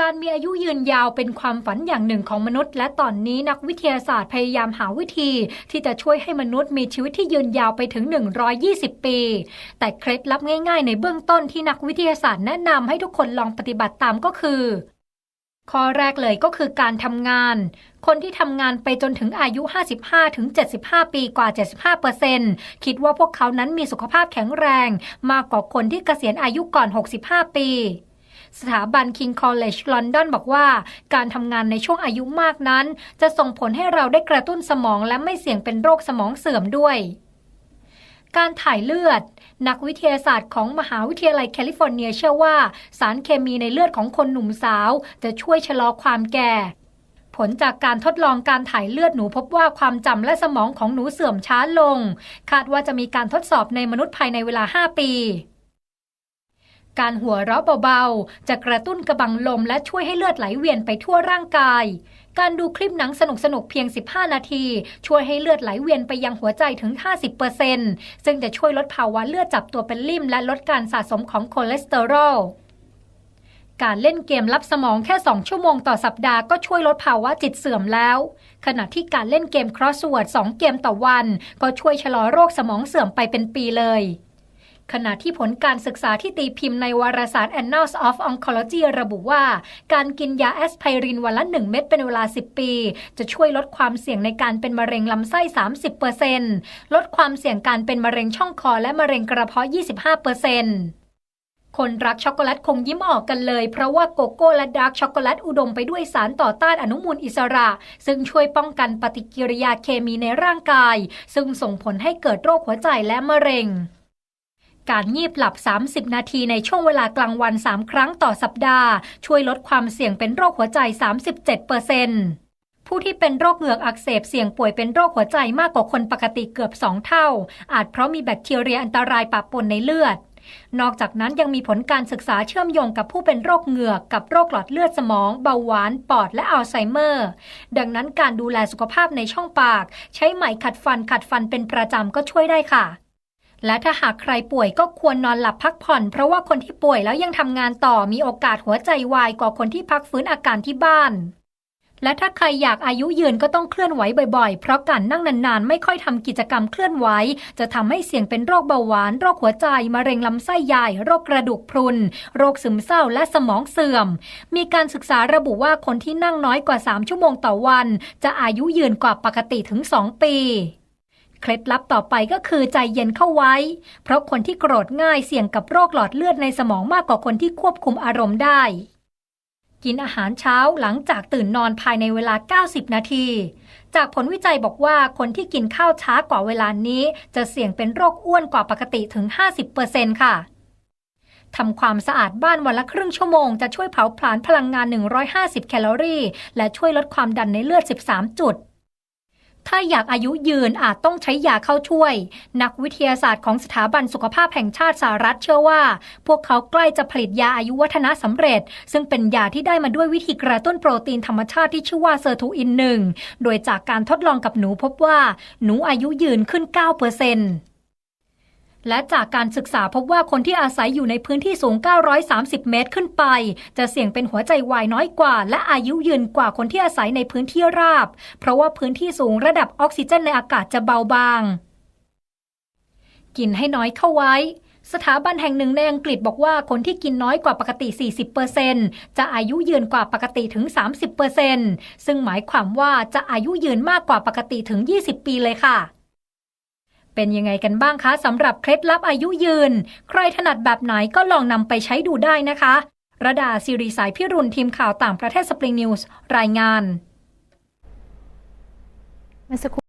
การมีอายุยืนยาวเป็นความฝันอย่างหนึ่งของมนุษย์ และตอนนี้นักวิทยาศาสตร์พยายามหาวิธี ที่จะช่วยให้มนุษย์มีชีวิตที่ยืนยาวไปถึง 120 ปี แต่เคล็ดลับง่าย ๆ ในเบื้องต้นที่นักวิทยาศาสตร์แนะนำให้ทุกคนลองปฏิบัติตามก็คือ ข้อแรกเลยก็คือการทำงาน คนที่ทำงานไปจนถึงอายุ 55 ถึง 75 ปีกว่า 75%คิดว่าพวกเขานั้นมีสุขภาพแข็งแรง มากกว่าคนที่เกษียณอายุก่อน 65 ปี สถาบัน King College London บอกว่า การทำงานในช่วงอายุมากนั้น จะส่งผลให้เราได้กระตุ้นสมองและไม่เสี่ยงเป็นโรคสมองเสื่อมด้วย การถ่ายเลือดนักวิทยาศาสตร์ของมหาวิทยาลัยแคลิฟอร์เนียเชื่อว่า สารเคมีในเลือดของคนหนุ่มสาว จะช่วยชะลอความแก่ ผลจากการทดลองการถ่ายเลือดหนูพบว่าความจำและสมองของหนูเสื่อมช้าลง คาดว่าจะมีการทดสอบในมนุษย์ภายในเวลา 5 ปี การหัวเราะเบาๆ จะกระตุ้นกระบังลมและช่วยให้เลือดไหลเวียนไปทั่วร่างกาย การดูคลิปหนังสนุกๆ เพียง 15 นาที ช่วยให้เลือดไหลเวียนไปยังหัวใจถึง 50%ซึ่งจะช่วยลดภาวะเลือดจับตัวเป็นลิ่ม และลดการสะสมของคอเลสเตอรอลการเล่นเกมรับสมองแค่ 2 ชั่วโมงต่อสัปดาห์ก็ช่วยลดภาวะจิตเสื่อมแล้ว ขณะที่การเล่นเกม Crossword 2เกมต่อวัน ก็ช่วยชะลอโรคสมองเสื่อมไปเป็นปีเลย ขณะที่ผลการศึกษาที่ตีพิมพ์ในวารสาร Annals of Oncology ระบุว่า การกินยาแอสไพรินวันละ 1 เม็ดเป็นเวลา 10 ปี จะช่วยลดความเสี่ยงในการเป็นมะเร็งลำไส้ 30%ลดความเสี่ยงการเป็นมะเร็งช่องคอและมะเร็งกระเพาะ 25%คนรักช็อกโกแลตคงยิ้มออกกันเลย เพราะว่าโกโก้และดาร์กช็อกโกแลตอุดมไปด้วยสารต่อต้านอนุมูลอิสระ ซึ่งช่วยป้องกันปฏิกิริยาเคมีในร่างกาย ซึ่งส่งผลให้เกิดโรคหัวใจและมะเร็ง การงีบหลับ 30 นาทีในช่วงเวลากลางวัน 3 ครั้งต่อสัปดาห์ ช่วยลดความเสี่ยงเป็นโรคหัวใจ 37%ผู้ที่เป็นโรคเหงือกอักเสบเสี่ยงป่วยเป็นโรคหัวใจมากกว่าคนปกติเกือบ 2 เท่า อาจเพราะมีแบคทีเรียอันตรายปะปนในเลือด นอกจากนั้นยังมีผลการศึกษาเชื่อมโยงกับผู้เป็นโรคเหงือกกับโรคหลอดเลือดสมอง เบาหวาน ปอดและอัลไซเมอร์ ดังนั้นการดูแลสุขภาพในช่องปาก ใช้ไหมขัดฟันขัดฟันเป็นประจำก็ช่วยได้ค่ะ และถ้าหากใครป่วยก็ควรนอนหลับพักผ่อน เพราะว่าคนที่ป่วยแล้วยังทำงานต่อมีโอกาสหัวใจวายกว่าคนที่พักฟื้นอาการที่บ้าน และถ้าใครอยากอายุยืนก็ต้องเคลื่อนไหวบ่อยๆ เพราะการนั่งนานๆ ไม่ค่อยทำกิจกรรมเคลื่อนไหว จะทำให้เสี่ยงเป็นโรคเบาหวาน โรคหัวใจ มะเร็งลำไส้ใหญ่ โรคกระดูกพรุน โรคซึมเศร้าและสมองเสื่อม มีการศึกษาระบุว่าคนที่นั่งน้อยกว่า 3 ชั่วโมงต่อวัน จะอายุยืนกว่าปกติถึง 2 ปี เคล็ดลับต่อไปก็คือใจเย็นเข้าไว้ เพราะคนที่โกรธง่ายเสี่ยงกับโรคหลอดเลือดในสมองมากกว่าคนที่ควบคุมอารมณ์ได้ กินอาหารเช้าหลังจากตื่นนอนภายในเวลา 90 นาที จากผลวิจัยบอกว่าคนที่กินข้าวช้ากว่าเวลานี้ จะเสี่ยงเป็นโรคอ้วนกว่าปกติถึง 50%ค่ะทำความสะอาดบ้านวันละครึ่งชั่วโมงจะช่วยเผาผลาญพลังงาน 150 แคลอรี่ และช่วยลดความดันในเลือด 13 จุด ถ้าอยากอายุยืนอาจต้องใช้ยาเข้าช่วย นักวิทยาศาสตร์ของสถาบันสุขภาพแห่งชาติสหรัฐเชื่อว่า พวกเขาใกล้จะผลิตยาอายุวัฒนะสำเร็จ ซึ่งเป็นยาที่ได้มาด้วยวิธีกระตุ้นโปรตีนธรรมชาติที่ชื่อว่าเซอร์ทูอินหนึ่งโดยจากการทดลองกับหนูพบว่าหนูอายุยืนขึ้น 9% และจากการศึกษาพบว่าคนที่อาศัยอยู่ในพื้นที่สูง 930 เมตรขึ้นไป จะเสี่ยงเป็นหัวใจวายน้อยกว่า และอายุยืนกว่าคนที่อาศัยในพื้นที่ราบ เพราะว่าพื้นที่สูงระดับออกซิเจนในอากาศจะเบาบาง กินให้น้อยเข้าไว้ สถาบันแห่งหนึ่งในอังกฤษบอกว่าคนที่กินน้อยกว่าปกติ 40%จะอายุยืนกว่าปกติถึง 30%ซึ่งหมายความว่าจะอายุยืนมากกว่าปกติถึง 20 ปีเลยค่ะ เป็นยังไงกันบ้างคะสำหรับเคล็ดลับอายุยืน ใครถนัดแบบไหนก็ลองนำไปใช้ดูได้นะคะ ระดาสิริสายพิรุณทีมข่าวต่างประเทศสปริงนิวส์รายงานเมื่อสักครู่